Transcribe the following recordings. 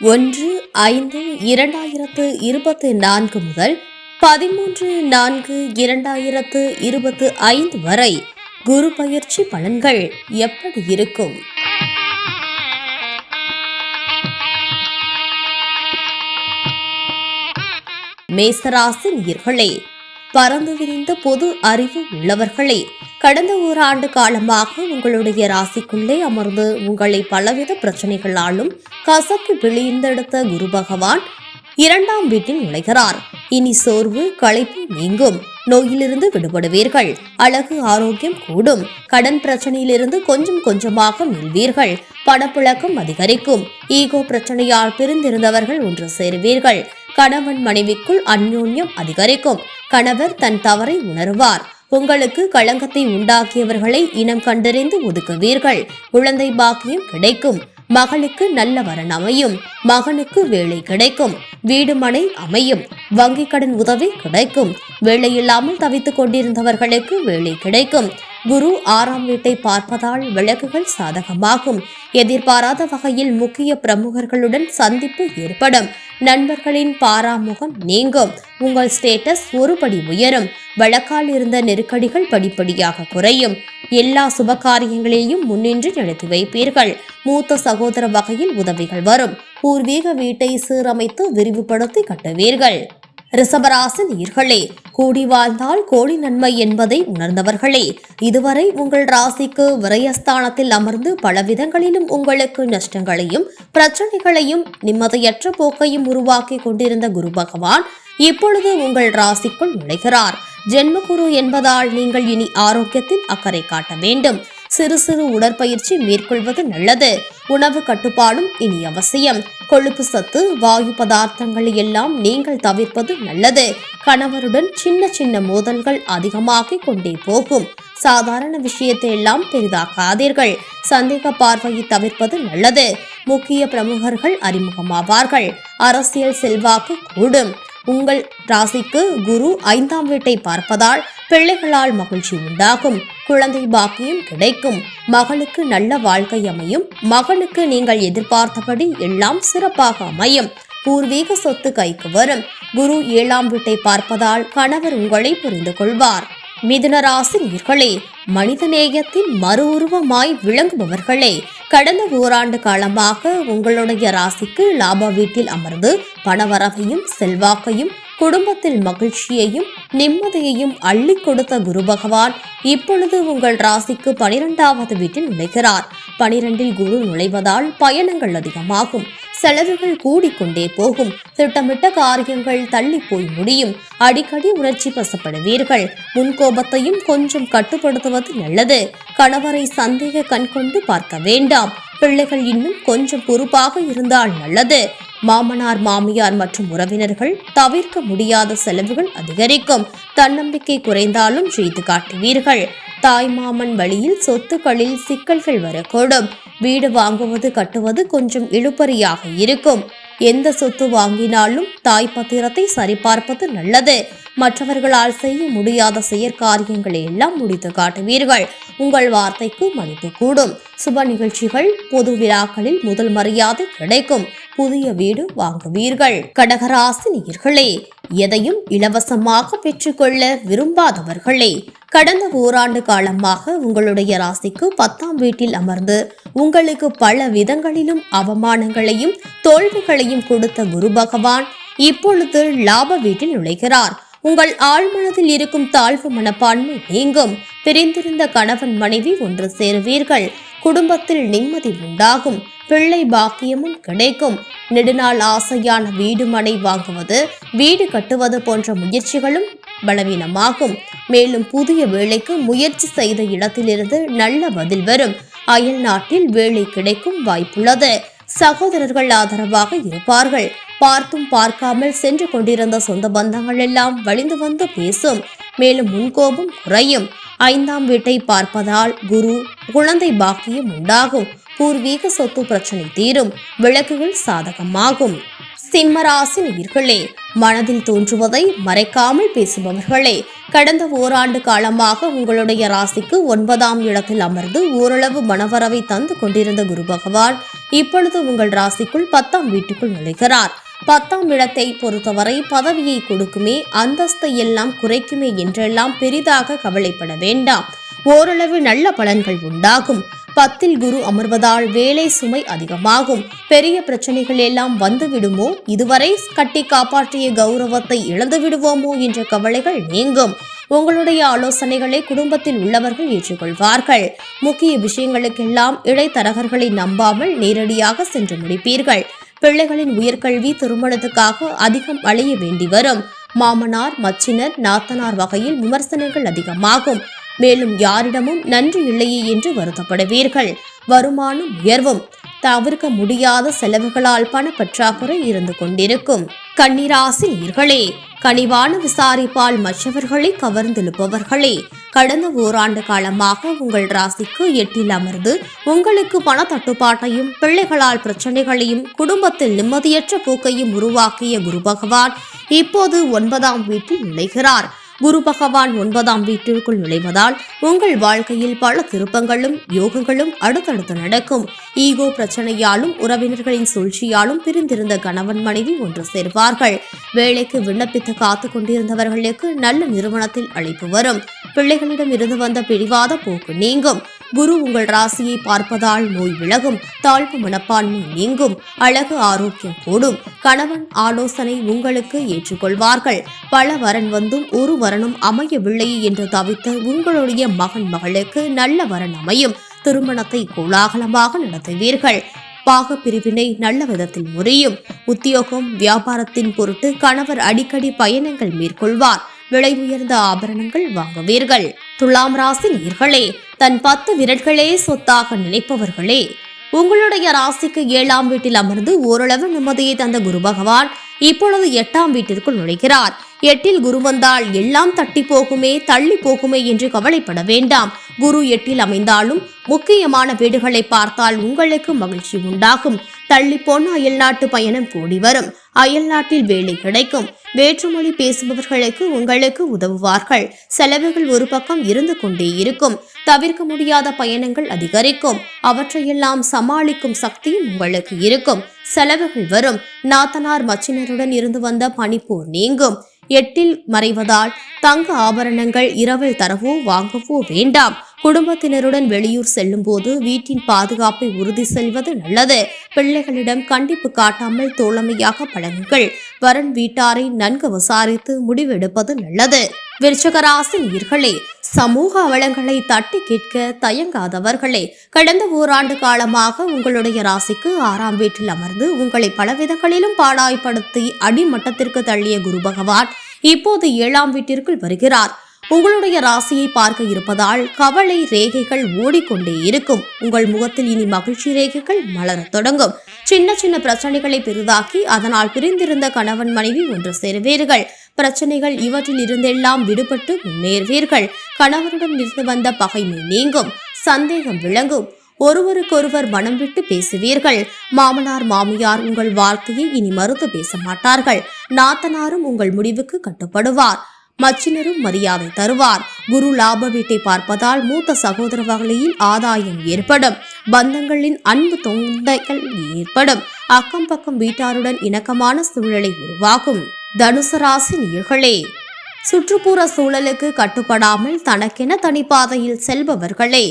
ஒன்று ஐந்து இரண்டாயிரத்து இருபத்தி நான்கு முதல் பதிமூன்று நான்கு இரண்டாயிரத்து இருபத்து ஐந்து வரை குரு பயிற்சி பலன்கள் எப்படி இருக்கும்? மேசராசி நீர்களே பறந்து விரிந்த பொது அறிவு உள்ளவர்களே கடந்த ஓராண்டு காலமாக உங்களுடைய ராசிக்குள்ளே அமர்ந்து உங்களை பலவித பிரச்சனைகளாலும் கசக்கி பிழிந்தெடுத்த குரு பகவான் இரண்டாம் வீட்டில் நுழைகிறார். இனி சோர்வு களைப்பு நீங்கும். நோயிலிருந்து விடுபடுவீர்கள். அழகு ஆரோக்கியம் கூடும். கடன் பிரச்சனையிலிருந்து கொஞ்சம் கொஞ்சமாக மீள்வீர்கள். பணப்புழக்கம் அதிகரிக்கும். ஈகோ பிரச்சனையால் பிரிந்திருந்தவர்கள் ஒன்று சேருவீர்கள். கணவன் மனைவிக்குள் அந்யோன்யம் அதிகரிக்கும். கணவர் தன் தவறை உணருவார். உங்களுக்கு களங்கத்தை உண்டாக்கியவர்களை இனம் கண்டறிந்து ஒதுக்குவீர்கள். குழந்தை பாக்கியம் கிடைக்கும். மகளுக்கு நல்ல வரன் அமையும். மகனுக்கு வேலை கிடைக்கும். வீடு மனை அமையும். வங்கி கடன் உதவி கிடைக்கும். வேலை இல்லாமல் தவித்துக் கொண்டிருந்தவர்களுக்கு வேலை கிடைக்கும். குரு ஆறாம் வீட்டை பார்ப்பதால் விளக்குகள் சாதகமாகும். எதிர்பாராத வகையில் முக்கிய பிரமுகர்களுடன் சந்திப்பு ஏற்படும். நண்பர்களின் பாராமுகம் நீங்கும். உங்கள் ஸ்டேட்டஸ் ஒருபடி உயரும். வழக்கால் இருந்த நெருக்கடிகள் படிப்படியாக குறையும். எல்லா சுபகாரியங்களையும் முன்னின்று நடத்தி வைப்பீர்கள். மூத்த சகோதர வகையில் உதவிகள் வரும். பூர்வீக வீட்டை சீரமைத்து விரிவுபடுத்தி கட்டுவீர்கள். ரிஷபராசி நீர்களே கூடி வாழ்ந்தால் கோடி நன்மை என்பதை உணர்ந்தவர்களே இதுவரை உங்கள் ராசிக்கு விரயஸ்தானத்தில் அமர்ந்து பல விதங்களிலும் உங்களுக்கு நஷ்டங்களையும் பிரச்சனைகளையும் நிம்மதியற்ற போக்கையும் உருவாக்கி கொண்டிருந்த குரு பகவான் இப்பொழுது உங்கள் ராசிக்குள் நுழைகிறார். ஜென்மகுரு என்பதால் நீங்கள் இனி ஆரோக்கியத்தில் அக்கறை காட்ட வேண்டும். சிறு சிறு உடற்பயிற்சி மேற்கொள்வது நல்லது. உணவு கட்டுப்பாடும் இனி அவசியம். கொழுப்பு சத்து வாயு பதார்த்தங்களை எல்லாம் நீங்கள் தவிர்ப்பது நல்லது. கணவருடன் சின்ன சின்ன மோதல்கள் அதிகமாகிக் கொண்டே போகும். சாதாரண விஷயத்தை எல்லாம் பெரிதாக்காதீர்கள். சந்தேக பார்வையை தவிர்ப்பது நல்லது. முக்கிய பிரமுகர்கள் அறிமுகமாவார்கள். அரசியல் செல்வாக்கு கூடும். உங்கள் ராசிக்கு குரு ஐந்தாம் வீட்டை பார்ப்பதால் பிள்ளைகளால் மகிழ்ச்சி உண்டாகும். குழந்தை பாக்கியம் கிடைக்கும். மகளுக்கு நல்ல வாழ்க்கை அமையும். மகனுக்கு நீங்கள் எதிர்பார்த்தபடி எல்லாம் சிறப்பாக அமையும். பூர்வீக சொத்து கைக்கு வரும். குரு ஏழாம் வீட்டை பார்ப்பதால் கணவர் உங்களை புரிந்து கொள்வார். மிதுன ராசி நீர்களே மனிதநேயத்தின் மறு உருவமாய் விளங்குபவர்களே கடந்த ஓராண்டு காலமாக உங்களுடைய ராசிக்கு லாப வீட்டில் அமர்ந்து பணவரவையும் செல்வாக்கையும் குடும்பத்தில் மகிழ்ச்சியையும் நிம்மதியையும் அள்ளி கொடுத்த குரு பகவான் இப்பொழுது உங்கள் ராசிக்கு பனிரெண்டாவது வீட்டில் நுழைகிறார். பனிரெண்டில் குரு நுழைவதால் பயணங்கள் அதிகமாகும். செலவுகள் கூடிக்கொண்டே போகும். திட்டமிட்ட காரியங்கள் தள்ளி போய் முடியும். அடிக்கடி உணர்ச்சி பசப்படுவீர்கள். முன்கோபத்தையும் கொஞ்சம் கட்டுப்படுத்துவது நல்லது. கணவரை சந்தேக கண் கொண்டு பார்க்க வேண்டாம். பிள்ளைகள் இன்னும் கொஞ்சம் பொறுப்பாக இருந்தால் நல்லது. மாமனார் மாமியார் மற்றும் உறவினர்கள் தவிர்க்க முடியாத செலவுகள் அதிகரிக்கும். தன்னம்பிக்கை குறைந்தாலும் செய்து காட்டுவீர்கள். தாய் மாமன் வழியில் சொத்துக்களில் சிக்கல்கள் வரக்கூடும். வீடு வாங்குவது கட்டுவது கொஞ்சம் இழுபறியாக இருக்கும். எந்த சொத்து வாங்கினாலும் தாய் பத்திரத்தை சரிபார்ப்பது நல்லது. மற்றவர்களால் செய்ய முடியாத செயற்காரியங்களை எல்லாம் முடித்து காட்டுவீர்கள். உங்கள் வார்த்தைக்கு மதிப்பு கூடும். சுப நிகழ்ச்சிகள் பொது விழாக்களில் முதல் மரியாதை கிடைக்கும். புதிய வீடு வாங்குவீர்கள். கடகராசி எதையும் இலவசமாக பெற்றுக்கொள்ள விரும்பாதவர்களே கடந்த ஓராண்டு காலமாக உங்களுடைய ராசிக்கு பத்தாம் வீட்டில் அமர்ந்து உங்களுக்கு பல விதங்களிலும் அவமானங்களையும் தோல்விகளையும் கொடுத்த குரு பகவான் இப்பொழுது லாப வீட்டில் நுழைகிறார். உங்கள் ஆழ்மனதில் இருக்கும் தாழ்வு மனப்பான்மை நீங்கும். பிரிந்திருந்த கணவன் மனைவி ஒன்று சேருவீர்கள். குடும்பத்தில் நிம்மதி உண்டாகும். பிள்ளை பாக்கியமும் கிடைக்கும். நெடுநாள் ஆசையான வீடு மனை வாங்குவது வீடு கட்டுவது போன்ற முயற்சிகளும் பலவீனமாகும். மேலும் புதிய வேலைக்கு முயற்சி செய்த இடத்திலிருந்து நல்ல பதில் வரும். அயல் நாட்டில் வேலை கிடைக்கும் வாய்ப்புள்ளது. சகோதரர்கள் ஆதரவாக இருப்பார்கள். பார்த்தும் பார்க்காமல் சென்று கொண்டிருந்த சொந்த பந்தங்கள் எல்லாம் வழிந்து வந்து பேசும். மேலும் முன்கோபம் குறையும். ஐந்தாம் வீட்டை பார்ப்பதால் குரு குழந்தை பாக்கியம் உண்டாகும். பூர்வீக சொத்து பிரச்சனை தீரும். விளக்குகள் சாதகமாகும். சிம்மராசி நேயர்களே மனதில் தோன்றுவதை மறைக்காமல் பேசுபவர்களே கடந்த ஓராண்டு காலமாக உங்களுடைய ராசிக்கு ஒன்பதாம் இடத்தில் அமர்ந்து ஓரளவு மனவரவை தந்து கொண்டிருந்த குரு பகவான் இப்பொழுது உங்கள் ராசிக்குள் பத்தாம் வீட்டுக்குள் நுழைகிறார். பத்தாம் இடத்தை பொறுத்தவரை பதவியை கொடுக்குமே அந்தஸ்தை எல்லாம் குறைக்குமே என்றெல்லாம் பெரிதாக கவலைப்பட வேண்டாம். ஓரளவு நல்ல பலன்கள் உண்டாகும். பத்தில் குரு அமர்வதால் வேலை சுமை அதிகமாகும். பெரிய பிரச்சனைகள் எல்லாம் வந்துவிடுமோ? இதுவரை கட்டி காப்பாற்றிய கௌரவத்தை இழந்து விடுவோமோ என்ற கவலைகள் நீங்கும். உங்களுடைய ஆலோசனைகளை குடும்பத்தில் உள்ளவர்கள் ஏற்றுக்கொள்வார்கள். முக்கிய விஷயங்களுக்கெல்லாம் இடைத்தரகர்களை நம்பாமல் நேரடியாக சென்று முடிப்பீர்கள். பிள்ளைகளின் உயர்கல்வி திருமணத்துக்காக அதிகம் அலைய வேண்டி வரும் மாமனார் மச்சினர் நாத்தனார் வகையில் விமர்சனங்கள் அதிகமாகும். மேலும் யாரிடமும் நன்றி இல்லையே என்று வருத்தப்படுவீர்கள். வருமானம் உயர்வும். தவிர்க்க முடியாத செலவுகளால் பணப்பற்றாக்குறை இருந்து கொண்டிருக்கும். கண்ணிராசி நீர்களே கனிவான விசாரிப்பால் மற்றவர்களை கவர்ந்தெழுப்பவர்களே கடந்த ஓராண்டு காலமாக உங்கள் ராசிக்கு எட்டில் அமர்ந்து உங்களுக்கு பண தட்டுப்பாட்டையும் பிள்ளைகளால் பிரச்சனைகளையும் குடும்பத்தில் நிம்மதியற்ற போக்கையும் உருவாக்கிய குரு பகவான் இப்போது ஒன்பதாம் வீட்டில் நுழைகிறார். குரு பகவான் ஒன்பதாம் வீட்டிற்குள் நுழைவதால் உங்கள் வாழ்க்கையில் பல திருப்பங்களும் யோகங்களும் அடுத்தடுத்து நடக்கும். ஈகோ பிரச்சனையாலும் உறவினர்களின் சூழ்ச்சியாலும் பிரிந்திருந்த கணவன் மனைவி ஒன்று சேர்வார்கள். வேலைக்கு விண்ணப்பித்து காத்து கொண்டிருந்தவர்களுக்கு நல்ல நிறுவனத்தில் அழைப்பு வரும். பிள்ளைகளிடம் இருந்து வந்த பிடிவாத போக்கு நீங்கும். குரு உங்கள் ராசியை பார்ப்பதால் நோய் விலகும் தாழ்வு மனப்பான்மை நீங்கும் அழகு ஆரோக்கியம் கூடும். கணவன் ஆலோசனை உங்களுக்கு ஏற்றுக்கொள்வார்கள். பல வரன் வந்தும் ஒரு வரனும் அமையவில்லை என்று தவித்த உங்களுடைய மகன் மகளுக்கு நல்ல வரன் அமையும். திருமணத்தை கோலாகலமாக நடத்துவீர்கள். பாக பிரிவினை நல்ல விதத்தில் முறையும். உத்தியோகம் வியாபாரத்தின் பொருட்டு கணவர் அடிக்கடி பயணங்கள் மேற்கொள்வார். விலை உயர்ந்த ஆபரணங்கள் வாங்குவீர்கள். துலாம் ராசி நீர்களே தன் பத்து விரல்களே சொத்தாக நினைப்பவர்களே உங்களுடைய ராசிக்கு ஏழாம் வீட்டில் அமர்ந்து ஓரளவு நிம்மதியை தந்த குரு பகவான் இப்பொழுது எட்டாம் வீட்டிற்குள் நுழைகிறார். எட்டில் குரு வந்தால் எல்லாம் தட்டி போகுமே தள்ளி போகுமே என்று கவலைப்பட வேண்டாம். குரு எட்டில் அமைந்தாலும் முக்கியமான வீடுகளை பார்த்தால் உங்களுக்கு மகிழ்ச்சி உண்டாகும். தள்ளிப்போன அயல்நாட்டு பயணம் கூடி வரும். அயல்நாட்டில் வேலை கிடைக்கும். வேற்றுமொழி பேசுபவர்களுக்கு உங்களுக்கு உதவுவார்கள். செலவுகள் ஒரு பக்கம் இருந்து கொண்டே இருக்கும். தவிர்க்க முடியாத பயணங்கள் அதிகரிக்கும். அவற்றையெல்லாம் சமாளிக்கும் சக்தியும் உங்களுக்கு இருக்கும். செலவுகள் வரும். நாத்தனார் மச்சினருடன் இருந்து வந்த பனிப்போர் நீங்கும். எட்டில் மறைவதால் தங்க ஆபரணங்கள் இரவில் தரவோ வாங்கவோ வேண்டாம். குடும்பத்தினருடன் வெளியூர் செல்லும் போது வீட்டின் பாதுகாப்பை உறுதி செல்வது நல்லது. பிள்ளைகளிடம் கண்டிப்பு காட்டாமல் தோழமையாக பழகுங்கள். வரன் வீட்டாரை நன்கு விசாரித்து முடிவெடுப்பது நல்லது. விருச்சகராசி நீர்களே சமூக அவலங்களை தட்டி கேட்க தயங்காதவர்களே கடந்த ஓராண்டு காலமாக உங்களுடைய ராசிக்கு ஆறாம் வீட்டில் அமர்ந்து உங்களை பலவிதங்களிலும் பாடாய்படுத்தி அடிமட்டத்திற்கு தள்ளிய குரு பகவான் இப்போது ஏழாம் வீட்டிற்குள் வருகிறார். உங்களுடைய ராசியை பார்க்க இருப்பதால் கவலை ரேகைகள் ஓடிக்கொண்டே இருக்கும். உங்கள் முகத்தில் இனி மகிழ்ச்சி ரேகைகள் மலரத் தொடங்கும். சின்ன சின்ன பிரச்சனைகளை பெரிதாக்கி அதனால் பிரிந்திருந்த கணவன் மனைவி ஒன்று சேருவீர்கள். பிரச்சனைகள் இவற்றில் இருந்தெல்லாம் விடுபட்டு முன்னேறுவீர்கள். கணவரிடம் இருந்து வந்த பகைமை நீங்கும். சந்தேகம் விளங்கும். ஒருவருக்கொருவர் மனம் விட்டு பேசுவீர்கள். மாமனார் மாமியார் உங்கள் வார்த்தையை இனி மறுத்து பேச மாட்டார்கள். நாத்தனாரும் உங்கள் முடிவுக்கு கட்டுப்படுவார். மச்சினரும் மரியாதை தருவார். குரு லாப வீட்டை பார்ப்பதால் மூத்த சகோதர வகையில் ஆதாயம் ஏற்படும். பந்தங்களின் அன்பு தொந்தைகள் ஏற்படும். அக்கம் பக்கம் வீட்டாருடன் இணக்கமான சூழலை உருவாகும் தனுசு ராசி நீர்களே சுற்றுப்புற சூழலுக்கு கட்டுப்படாமல் தனக்கென தனிப்பாதையில் செல்பவர்களே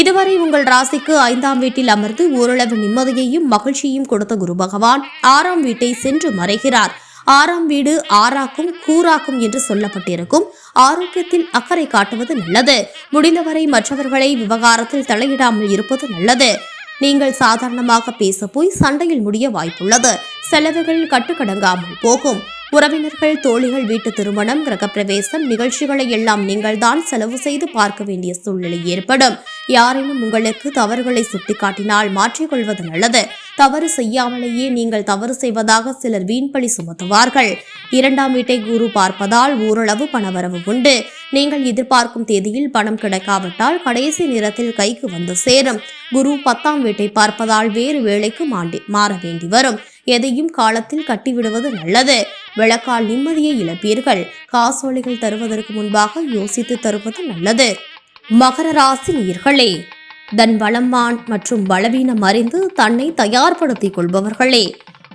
இதுவரை உங்கள் ராசிக்கு ஐந்தாம் வீட்டில் அமர்ந்து ஓரளவு நிம்மதியையும் மகிழ்ச்சியும் கொடுத்த குரு பகவான் ஆறாம் வீட்டை சென்று மறைகிறார். ஆறாம் வீடு ஆறாக்கும் கூறாக்கும் என்று சொல்லப்பட்டிருக்கும். ஆரோக்கியத்தில் அக்கறை காட்டுவது நல்லது. முடிந்தவரை மற்றவர்களை விவகாரத்தில் தலையிடாமல் இருப்பது நல்லது. நீங்கள் சாதாரணமாக பேச போய் சண்டையில் முடிய வாய்ப்புள்ளது. செலவுகள் கட்டுக்கடங்காமல் போகும். உறவினர்கள் தோழிகள் வீட்டு திருமணம் கிரகப்பிரவேசம் நிகழ்ச்சிகளை எல்லாம் நீங்கள்தான் செலவு செய்து பார்க்க வேண்டிய சூழ்நிலை ஏற்படும். யாரேனும் உங்களுக்கு தவறுகளை சுட்டிக்காட்டினால் மாற்றிக்கொள்வது நல்லது. தவறு செய்யாமலேயே நீங்கள் தவறு செய்வதாக சிலர் வீண்பழி சுமத்துவார்கள். இரண்டாம் வீட்டை குரு பார்ப்பதால் ஓரளவு பணவரவு உண்டு. நீங்கள் எதிர்பார்க்கும் தேதியில் பணம் கிடைக்காவிட்டால் கடைசி நேரத்தில் கைக்கு வந்து சேரும். குரு பத்தாம் வீட்டை பார்ப்பதால் வேறு வேலைக்கு மாண்டி மாற வேண்டி வரும். எதையும் காலத்தில் கட்டிவிடுவது நல்லது. விளக்கால் நிம்மதியை இழப்பீர்கள். காசோலைகள் தருவதற்கு முன்பாக யோசித்து தருவது நல்லது. மகர ராசி நீர்களே தன் வளமான் மற்றும் பலவீனம் அறிந்து தன்னை தயார்படுத்திக் கொள்பவர்களே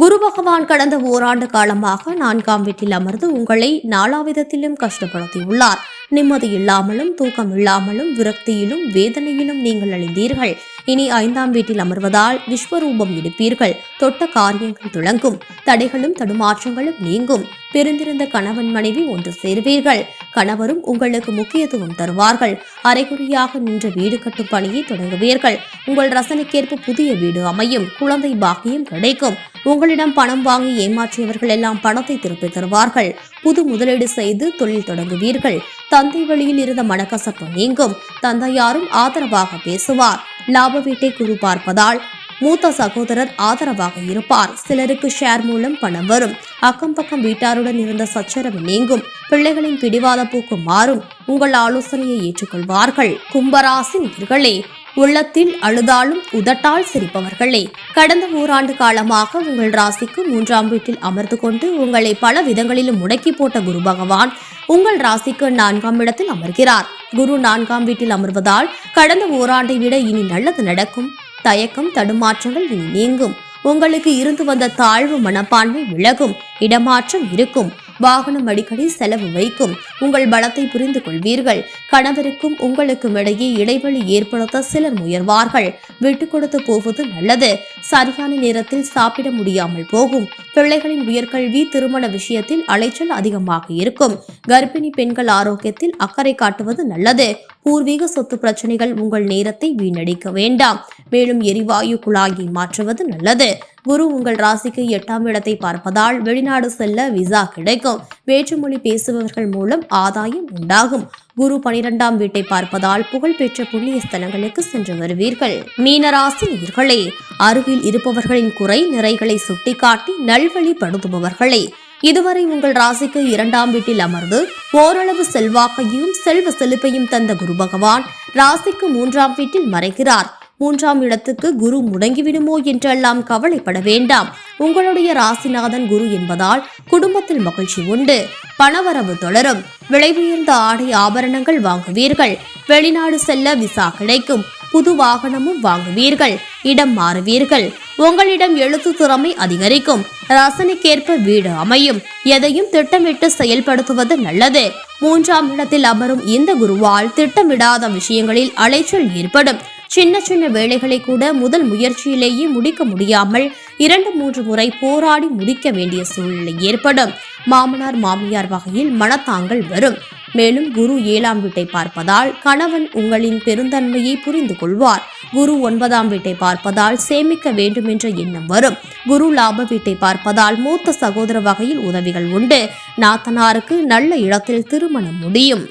குரு பகவான் கடந்த ஓராண்டு காலமாக நான்காம் வீட்டில் அமர்ந்து உங்களை நாலாவிதத்திலும் கஷ்டப்படுத்தியுள்ளார். நிம்மதி இல்லாமலும் தூக்கம் இல்லாமலும் விரக்தியிலும் வேதனையிலும் நீங்கள் அழிந்தீர்கள். இனி ஐந்தாம் வீட்டில் அமர்வதால் விஸ்வரூபம் எடுப்பீர்கள். தொட்ட காரியங்கள் துளங்கும். தடைகளும் தடுமாற்றங்களும் நீங்கும். பிரிந்திருந்த கணவன் மனைவி ஒன்று சேர்வீர்கள். கணவரும் உங்களுக்கு முக்கியத்துவம் தருவார்கள். அரைகுறியாக நின்ற வீடு கட்டும் பணியை தொடங்குவீர்கள். உங்கள் ரசனைக்கேற்ப புதிய வீடு அமையும். குழந்தை பாக்கியம் கிடைக்கும். உங்களிடம் பணம் வாங்கி ஏமாற்றியவர்கள் எல்லாம் பணத்தை திருப்பி தருவார்கள். புது முதலீடு செய்து தொழில் தொடங்குவீர்கள். தந்தை வழியில் இருந்த மனக்கசப்பு நீங்கும். தந்தையாரும் ஆதரவாக பேசுவார். லாப வீட்டை குரு பார்ப்பதால் மூத்த சகோதரர் ஆதரவாக இருப்பார். சிலருக்கு ஷேர் மூலம் பணம் வரும். அக்கம் பக்கம் வீட்டாருடன் இருந்த சச்சரவு நீங்கும். பிள்ளைகளின் பிடிவாத போக்கு மாறும். உங்கள் ஆலோசனையை ஏற்றுக்கொள்வார்கள். கும்பராசி நேர்களே உள்ளத்தில் அழுதாலும் உதட்டால் சிரிப்பவர்களே கடந்த ஓராண்டு காலமாக உங்கள் ராசிக்கு மூன்றாம் வீட்டில் அமர்ந்து கொண்டு உங்களை பல விதங்களிலும் முடக்கி போட்ட குரு பகவான் உங்கள் ராசிக்கு நான்காம் இடத்தில் அமர்கிறார். குரு நான்காம் வீட்டில் அமர்வதால் கடந்த ஓராண்டை விட இனி நல்லது நடக்கும். தயக்கம் தடுமாற்றங்கள் இனி நீங்கும். உங்களுக்கு இருந்து வந்த தாழ்வு மனப்பான்மை விலகும். இடமாற்றம் இருக்கும். வாகனம் அடிக்கடி செலவு வைக்கும். உங்கள் பலத்தை புரிந்து கொள்வீர்கள். கணவருக்கும் உங்களுக்கும் இடையே இடைவெளி ஏற்படுத்த சிலர் முயல்வார்கள். விட்டு கொடுத்து போவது நல்லது. சரியான நேரத்தில் சாப்பிட முடியாமல் போகும். பிள்ளைகளின் உயர்கல்வி திருமண விஷயத்தில் அலைச்சல் அதிகமாக இருக்கும். கர்ப்பிணி பெண்கள் ஆரோக்கியத்தில் அக்கறை காட்டுவது நல்லது. பூர்வீக சொத்து பிரச்சனைகள் உங்கள் நேரத்தை வீணடிக்க வேண்டாம். மேலும் எரிவாயு குழாயை மாற்றுவது நல்லது. குரு உங்கள் ராசிக்கு எட்டாம் இடத்தை பார்ப்பதால் வெளிநாடு செல்ல விசா கிடைக்கும். வேற்றுமொழி பேசுபவர்கள் மூலம் ஆதாயம் உண்டாகும். குரு பனிரெண்டாம் வீட்டை பார்ப்பதால் புகழ்பெற்ற புண்ணிய ஸ்தலங்களுக்கு சென்று வருவீர்கள். மீனராசி நீர்களே அருகில் இருப்பவர்களின் குறை நிறைகளை சுட்டிக்காட்டி நல்வழிப்படுத்துபவர்களே இதுவரை உங்கள் ராசிக்கு இரண்டாம் வீட்டில் அமர்ந்து ஓரளவு செல்வாக்கையும் செல்வ செழிப்பையும் தந்த குரு பகவான் ராசிக்கு மூன்றாம் வீட்டில் மறைகிறார். மூன்றாம் இடத்துக்கு குரு முடங்கிவிடுமோ என்றெல்லாம் கவலைப்பட வேண்டாம். உங்களுடைய ராசிநாதன் குரு என்பதால் குடும்பத்தில் மகிழ்ச்சி உண்டு. பணவரவு தொடரும். விலை உயர்ந்த ஆடை ஆபரணங்கள் வாங்குவீர்கள். வெளிநாடு செல்ல விசா கிடைக்கும். புது வாகனமும் வாங்குவீர்கள். இடம் மாறுவீர்கள். உங்களிடம் எழுத்து திறமை அதிகரிக்கும். ரசனைக்கேற்ப வீடு அமையும். எதையும் திட்டமிட்டு செயல்படுத்துவது நல்லது. மூன்றாம் இடத்தில் அமரும் இந்த குருவால் திட்டமிடாத விஷயங்களில் அலைச்சல் ஏற்படும். சின்ன சின்ன வேலைகளை கூட முதல் முயற்சியிலேயே முடிக்க முடியாமல் இரண்டு மூன்று முறை போராடி முடிக்க வேண்டிய சூழ்நிலை ஏற்படும். மாமனார் மாமியார் வகையில் மனத்தாங்கள் வரும். மேலும் குரு ஏழாம் வீட்டை பார்ப்பதால் கணவன் உங்களின் பெருந்தன்மையை புரிந்து கொள்வார். குரு ஒன்பதாம் வீட்டை பார்ப்பதால் சேமிக்க வேண்டும் என்ற எண்ணம் வரும். குரு லாப வீட்டை பார்ப்பதால் மூத்த சகோதர வகையில் உதவிகள் உண்டு. நாத்தனாருக்கு நல்ல இடத்தில் திருமணம் முடியும்.